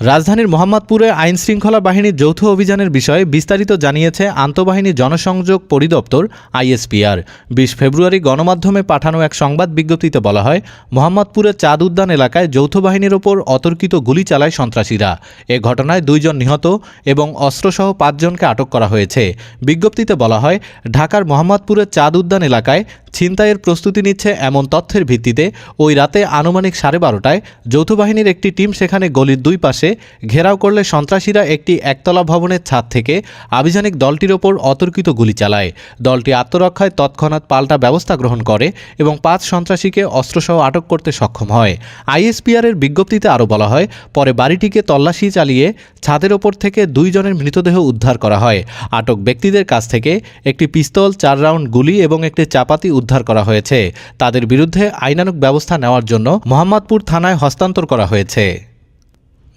রাজধানীর মোহাম্মদপুরে আইন শৃঙ্খলা বাহিনীর যৌথ অভিযানের বিষয়ে বিস্তারিত জানিয়েছে আন্তঃবাহিনী জনসংযোগ পরিদপ্তর, আইএসপিআর। বিশ ফেব্রুয়ারি গণমাধ্যমে পাঠানো এক সংবাদ বিজ্ঞপ্তিতে বলা হয়, মোহাম্মদপুরের চাঁদ উদ্যান এলাকায় যৌথ বাহিনীর ওপর অতর্কিত গুলি চালায় সন্ত্রাসীরা। এ ঘটনায় দুইজন নিহত এবং অস্ত্রসহ পাঁচজনকে আটক করা হয়েছে। বিজ্ঞপ্তিতে বলা হয়, ঢাকার মোহাম্মদপুরের চাঁদ উদ্যান এলাকায় ছিনতাইয়ের প্রস্তুতি নিচ্ছে এমন তথ্যের ভিত্তিতে ওই রাতে আনুমানিক সাড়ে বারোটায় যৌথ বাহিনীর একটি টিম সেখানে গলির দুই পাশে ঘেরাও করলে সন্ত্রাসীরা একটি একতলা ভবনের ছাদ থেকে আভিযানিক দলটির ওপর অতর্কিত গুলি চালায়। দলটি আত্মরক্ষায় তৎক্ষণাৎ পাল্টা ব্যবস্থা গ্রহণ করে এবং পাঁচ সন্ত্রাসীকে অস্ত্রসহ আটক করতে সক্ষম হয়। আইএসপিআরের বিজ্ঞপ্তিতে আরও বলা হয়, পরে বাড়িটিকে তল্লাশি চালিয়ে ছাদের ওপর থেকে দুইজনের মৃতদেহ উদ্ধার করা হয়। আটক ব্যক্তিদের কাছ থেকে একটি পিস্তল, চার রাউন্ড গুলি এবং একটি চাপাতি উদ্ধার করা হয়েছে। তাদের বিরুদ্ধে আইনানুক ব্যবস্থা নেওয়ার জন্য মোহাম্মদপুর থানায় হস্তান্তর করা হয়েছে।